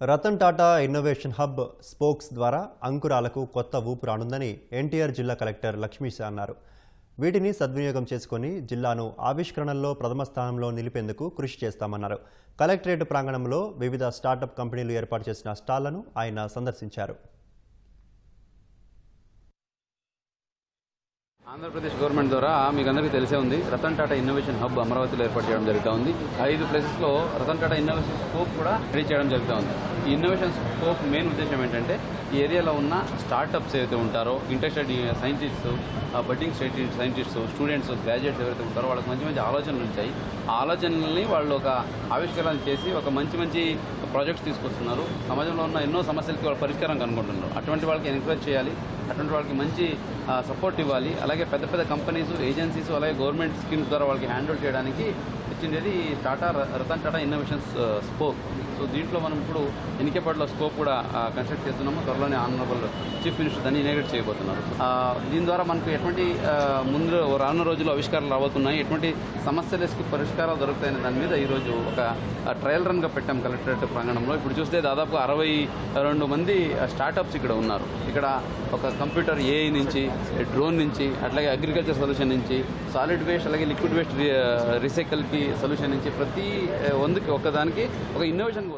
Ratan Tata innovation hub spokes ద్వారా అంకురాలకు కొత్త ఊపు రానుందని ఎన్టీఆర్ జిల్లా కలెక్టర్ లక్ష్మీశ అన్నారు. వీటిని సద్వినియోగం చేసుకుని జిల్లాను ఆవిష్కరణల్లో ప్రథమ స్థానంలో నిలిపేందుకు కృషి చేస్తామన్నారు. కలెక్టరేట్ ప్రాంగణంలో వివిధ స్టార్టప్ కంపెనీలు ఏర్పాటు చేసిన స్టాళ్ళను ఆయన సందర్శించారు. ఆంధ్రప్రదేశ్ గవర్నమెంట్ ద్వారా మీకు అందరికీ తెలిసే ఉంది రతన్ టాటా ఇన్నోవేషన్ హబ్ అమరావతిలో ఏర్పాటు చేయడం జరుగుతూ ఉంది. ఐదు ప్లేసెస్లో రతన్ టాటా ఇన్నోవేషన్ స్కోప్ కూడా రెడీ చేయడం జరుగుతూ ఉంది. ఈ ఇన్నోవేషన్ స్కోప్ మెయిన్ ఉద్దేశం ఏంటంటే ఈ ఏరియాలో ఉన్న స్టార్టప్స్ ఏవైతే ఉంటారో interested scientists budding scientists students graduates ఎవరైతే ఉంటారో వాళ్ళకి మంచి మంచి ఆలోచనలు ఉంటాయి. ఆ ఆలోచనల్ని వాళ్ళు ఒక ఆవిష్కరణ చేసి ఒక మంచి మంచి ప్రాజెక్ట్స్ తీసుకొస్తున్నారు. సమాజంలో ఉన్న ఎన్నో సమస్యలకి వాళ్ళు పరిష్కారం కనుగొంటున్నారు అటువంటి వాళ్ళకి ఎంకరేజ్ చేయాలి. అటువంటి వాళ్ళకి మంచి సపోర్ట్ ఇవ్వాలి. అలాగే పెద్ద పెద్ద కంపెనీస్ ఏజెన్సీస్ అలాగే గవర్నమెంట్ స్కీమ్స్ ద్వారా వాళ్ళకి హ్యాండిల్ చేయడానికి ఇచ్చింది Tata Ratan Tata innovations scope. So దీంట్లో మనం ఇప్పుడు ఎన్నికపాట్ల స్కోప్ కూడా కన్స్ట్రక్ట్ చేస్తున్నాము. త్వరలోనే ఆనరబుల్ చీఫ్ మినిస్టర్ దాన్ని ఇనాగ్రేట్ చేయబోతున్నారు. దీని ద్వారా మనకు ఎటువంటి ముందు రానున్న రోజుల్లో ఆవిష్కారాలు రాబోతున్నాయి. ఎటువంటి సమస్యలకి పరిష్కారాలు దొరుకుతాయనే దాని మీద ఈరోజు ఒక ట్రయల్ రన్గా పెట్టాం కలెక్టరేట్ ప్రాంగణంలో. ఇప్పుడు చూస్తే దాదాపు అరవై రెండు మంది స్టార్టప్స్ ఇక్కడ ఉన్నారు. ఇక్కడ ఒక కంప్యూటర్ ఏఐ నుంచి డ్రోన్ నుంచి అట్లాగే అగ్రికల్చర్ సొల్యూషన్ నుంచి సాలిడ్ వేస్ట్ అలాగే లిక్విడ్ వేస్ట్ రీసైకిల్కి సొల్యూషన్ నుంచి ప్రతి eh, వందకి ఒకదానికి ఒక ఇన్నోవేషన్